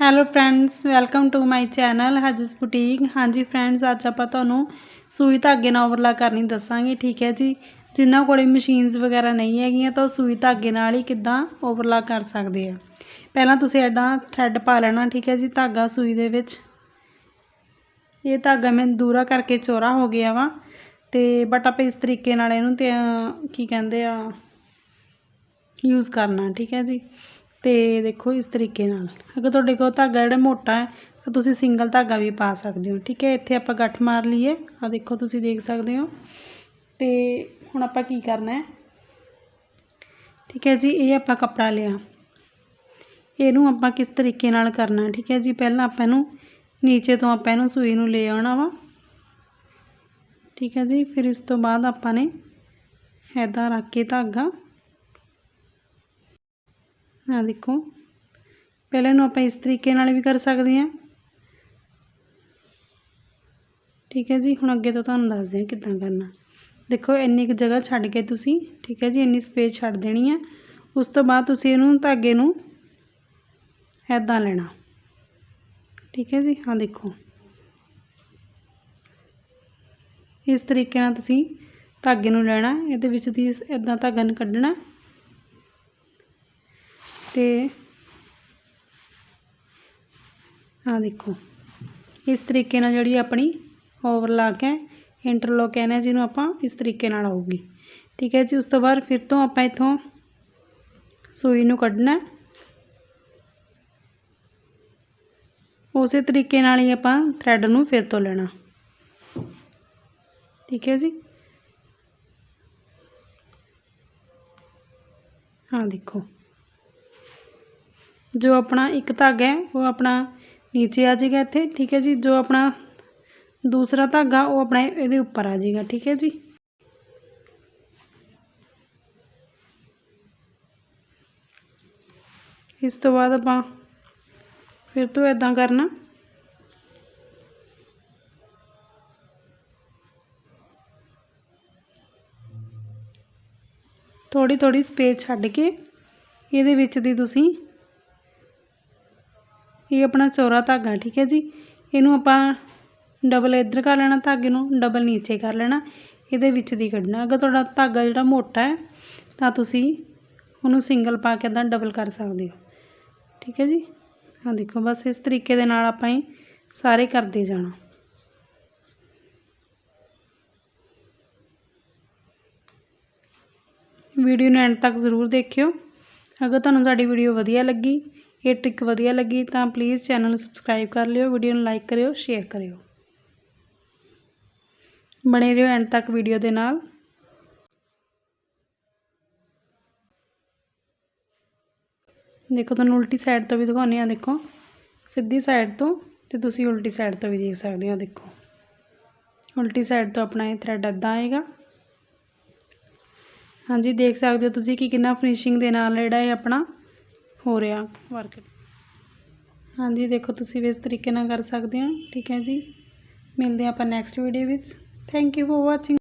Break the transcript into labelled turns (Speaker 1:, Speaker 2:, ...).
Speaker 1: Hello friends welcome to my channel ਹਜਸ boutique ਹਾਂਜੀ friends ਅੱਜ ਆਪਾਂ ਤੁਹਾਨੂੰ ਸੂਈ ਧਾਗੇ ਨਾਲ ਓਵਰਲਾ ਕਰਨੀ ਦੱਸਾਂਗੇ, ਠੀਕ ਹੈ ਜੀ? ਜਿਨ੍ਹਾਂ ਕੋਲੇ ਮਸ਼ੀਨਸ ਵਗੈਰਾ ਨਹੀਂ ਹੈਗੀਆਂ, ਤਾਂ ਉਹ ਸੂਈ ਧਾਗੇ ਨਾਲ ਹੀ ਕਿੱਦਾਂ ਓਵਰਲਾ ਕਰ ਸਕਦੇ ਆ। ਪਹਿਲਾਂ ਤੁਸੀਂ ਐਡਾ ਥਰੈਡ ਪਾ ਲੈਣਾ, ਠੀਕ ਹੈ ਜੀ, ਧਾਗਾ ਸੂਈ ਦੇ ਵਿੱਚ। ਇਹ ਧਾਗਾ ਮੈਂ ਦੂਰਾ ਕਰਕੇ ਚੋਰਾ ਹੋ ਗਿਆ ਵਾ, ਤੇ ਬਟ ਆਪਾਂ ਇਸ ਤਰੀਕੇ ਨਾਲ ਇਹਨੂੰ ਤੇ ਕੀ ਕਹਿੰਦੇ ਆ ਯੂਜ਼ ਕਰਨਾ, ਠੀਕ ਹੈ ਜੀ? ਤੇ ਦੇਖੋ ਇਸ ਤਰੀਕੇ ਨਾਲ। ਅਗਰ ਤੁਹਾਡੇ ਕੋਲ ਧਾਗਾ ਜਿਹੜਾ ਮੋਟਾ ਹੈ, ਤਾਂ ਤੁਸੀਂ ਸਿੰਗਲ ਧਾਗਾ ਵੀ ਪਾ ਸਕਦੇ ਹੋ। ਠੀਕ ਹੈ, ਇੱਥੇ ਆਪਾਂ ਗੱਠ ਮਾਰ ਲਈਏ। ਆ ਦੇਖੋ ਤੁਸੀਂ ਦੇਖ ਸਕਦੇ ਹੋ। ਤੇ ਹੁਣ ਆਪਾਂ ਕੀ ਕਰਨਾ ਹੈ? ਠੀਕ ਹੈ ਜੀ, ਇਹ ਆਪਾਂ ਕੱਪੜਾ ਲਿਆ। ਇਹਨੂੰ ਆਪਾਂ ਕਿਸ ਤਰੀਕੇ ਨਾਲ ਕਰਨਾ ਠੀਕ ਹੈ ਜੀ, ਪਹਿਲਾਂ ਆਪਾਂ ਇਹਨੂੰ ਨੀਚੇ ਤੋਂ ਆਪਾਂ ਇਹਨੂੰ ਸੂਈ ਨੂੰ ਲੈ ਆਉਣਾ ਵਾ। ਠੀਕ ਹੈ ਜੀ, ਫਿਰ ਇਸ ਤੋਂ ਬਾਅਦ ਆਪਾਂ ਨੇ ਇੱਦਾਂ ਰੱਖ ਕੇ ਧਾਗਾ। ਆ ਦੇਖੋ। ਪਹਿਲਾਂ ਨੂੰ ਆਪਾਂ ਇਸ ਤਰੀਕੇ ਨਾਲ ਵੀ ਕਰ ਸਕਦੇ ਹਾਂ। ਠੀਕ ਹੈ ਜੀ, ਹੁਣ ਅੱਗੇ ਤੋਂ ਤੁਹਾਨੂੰ ਦੱਸਦੇ ਹਾਂ ਕਿੱਦਾਂ ਕਰਨਾ। ਦੇਖੋ, ਇੰਨੀ ਕੁ ਜਗ੍ਹਾ ਛੱਡ ਕੇ ਤੁਸੀਂ, ਠੀਕ ਹੈ ਜੀ, ਇੰਨੀ ਸਪੇਸ ਛੱਡ ਦੇਣੀ ਹੈ। ਉਸ ਤੋਂ ਬਾਅਦ ਤੁਸੀਂ ਇਹਨੂੰ ਧਾਗੇ ਨੂੰ ਐਦਾਂ ਲੈਣਾ। ਠੀਕ ਹੈ ਜੀ ਹਾਂ ਦੇਖੋ। ਇਸ ਤਰੀਕੇ ਨਾਲ ਤੁਸੀਂ ਧਾਗੇ ਨੂੰ ਲੈਣਾ, ਇਹਦੇ ਵਿੱਚ ਦੀ ਇਦਾਂ ਧਾਗਾ ਨੂੰ ਕੱਢਣਾ। ਤੇ ਆ ਦੇਖੋ। ਇਸ ਤਰੀਕੇ ਨਾਲ ਜਿਹੜੀ ਆਪਣੀ ਓਵਰਲਾਕ ਹੈ ਇੰਟਰਲੋਕ ਕਹਿੰਦੇ ਜਿਹਨੂੰ ਆਪਾਂ ਇਸ ਤਰੀਕੇ ਨਾਲ ਆਊਗੀ। ਠੀਕ ਹੈ ਜੀ, ਉਸ ਤੋਂ ਬਾਅਦ ਫਿਰ ਤੋਂ ਆਪਾਂ ਇਥੋਂ ਸੂਈ ਨੂੰ ਕੱਢਣਾ ਉਸੇ ਤਰੀਕੇ ਨਾਲ ਹੀ ਆਪਾਂ ਥਰੈਡ ਨੂੰ ਫਿਰ ਤੋਂ ਲੈਣਾ। ਠੀਕ ਹੈ ਜੀ। ਹਾਂ ਦੇਖੋ। ਜੋ ਆਪਣਾ ਇੱਕ ਧਾਗਾ ਹੈ, ਉਹ ਆਪਣਾ ਨੀਚੇ ਆ ਜਾਏਗਾ ਇੱਥੇ, ਠੀਕ ਹੈ ਜੀ? ਜੋ ਆਪਣਾ ਦੂਸਰਾ ਧਾਗਾ, ਉਹ ਆਪਣਾ ਇਹਦੇ ਉੱਪਰ ਆ ਜਾਏਗਾ, ਠੀਕ ਹੈ ਜੀ? ਇਸ ਤੋਂ ਬਾਅਦ ਆਪਾਂ ਫਿਰ ਤੋਂ ਇਦਾਂ ਕਰਨਾ। ਥੋੜੀ ਥੋੜੀ ਸਪੇਸ ਛੱਡ ਕੇ ਇਹਦੇ ਵਿੱਚ ਦੀ ਤੁਸੀਂ ਇਹ ਆਪਣਾ ਚੌਰਾ ਧਾਗਾ, ਠੀਕ ਹੈ ਜੀ? ਇਹਨੂੰ ਆਪਾਂ ਡਬਲ ਇੱਧਰ ਕਰ ਲੈਣਾ, ਧਾਗੇ ਨੂੰ ਡਬਲ ਨੀਚੇ ਕਰ ਲੈਣਾ, ਇਹਦੇ ਵਿੱਚ ਦੀ ਕੱਢਣਾ। ਅਗਰ ਤੁਹਾਡਾ ਧਾਗਾ ਜਿਹੜਾ ਮੋਟਾ ਹੈ, ਤਾਂ ਤੁਸੀਂ ਉਹਨੂੰ ਸਿੰਗਲ ਪਾ ਕੇ ਇੱਦਾਂ ਡਬਲ ਕਰ ਸਕਦੇ ਹੋ। ਠੀਕ ਹੈ ਜੀ? ਹਾਂ ਦੇਖੋ, ਬਸ ਇਸ ਤਰੀਕੇ ਦੇ ਨਾਲ ਆਪਾਂ ਹੀ ਸਾਰੇ ਕਰਦੇ ਜਾਣਾ। ਵੀਡੀਓ ਨੂੰ ਐਂਡ ਤੱਕ ਜ਼ਰੂਰ ਦੇਖਿਓ। ਅਗਰ ਤੁਹਾਨੂੰ ਸਾਡੀ ਵੀਡੀਓ ਵਧੀਆ ਲੱਗੀ ਇਹ ਟ੍ਰਿਕ ਵਧੀਆ ਲੱਗੀ ਤਾਂ ਪਲੀਜ਼ ਚੈਨਲ ਨੂੰ ਸਬਸਕ੍ਰਾਈਬ ਕਰ ਲਿਓ ਵੀਡੀਓ ਨੂੰ ਲਾਈਕ ਕਰਿਓ ਸ਼ੇਅਰ ਕਰਿਓ ਬਣੇ ਰਹੋ ਐਂਡ ਤੱਕ ਵੀਡੀਓ ਦੇ ਨਾਲ ਦੇਖੋ ਤੁਹਾਨੂੰ ਉਲਟੀ ਸਾਈਡ ਤੋਂ ਵੀ ਦਿਖਾਉਂਦੇ ਆ ਦੇਖੋ ਸਿੱਧੀ ਸਾਈਡ ਤੋਂ ਤੇ ਤੁਸੀਂ ਉਲਟੀ ਸਾਈਡ ਤੋਂ ਵੀ ਦੇਖ ਸਕਦੇ ਹੋ ਦੇਖੋ ਉਲਟੀ ਸਾਈਡ ਤੋਂ ਆਪਣਾ ਇਹ ਥਰੈਡ ਇੱਦਾਂ ਆਏਗਾ ਹਾਂਜੀ ਦੇਖ ਸਕਦੇ ਹੋ ਤੁਸੀਂ ਕਿ ਕਿੰਨਾ ਫਿਨਿਸ਼ਿੰਗ ਦੇ ਨਾਲ ਜਿਹੜਾ ਇਹ ਆਪਣਾ ਹੋ ਰਿਹਾ ਵਰਕ ਹਾਂਜੀ, ਦੇਖੋ ਤੁਸੀਂ ਵੀ ਇਸ ਤਰੀਕੇ ਨਾਲ ਕਰ ਸਕਦੇ ਹੋ। ਠੀਕ ਹੈ ਜੀ। ਮਿਲਦੇ ਹਾਂ ਆਪਾਂ ਨੈਕਸਟ ਵੀਡੀਓ ਵਿੱਚ। Thank you for watching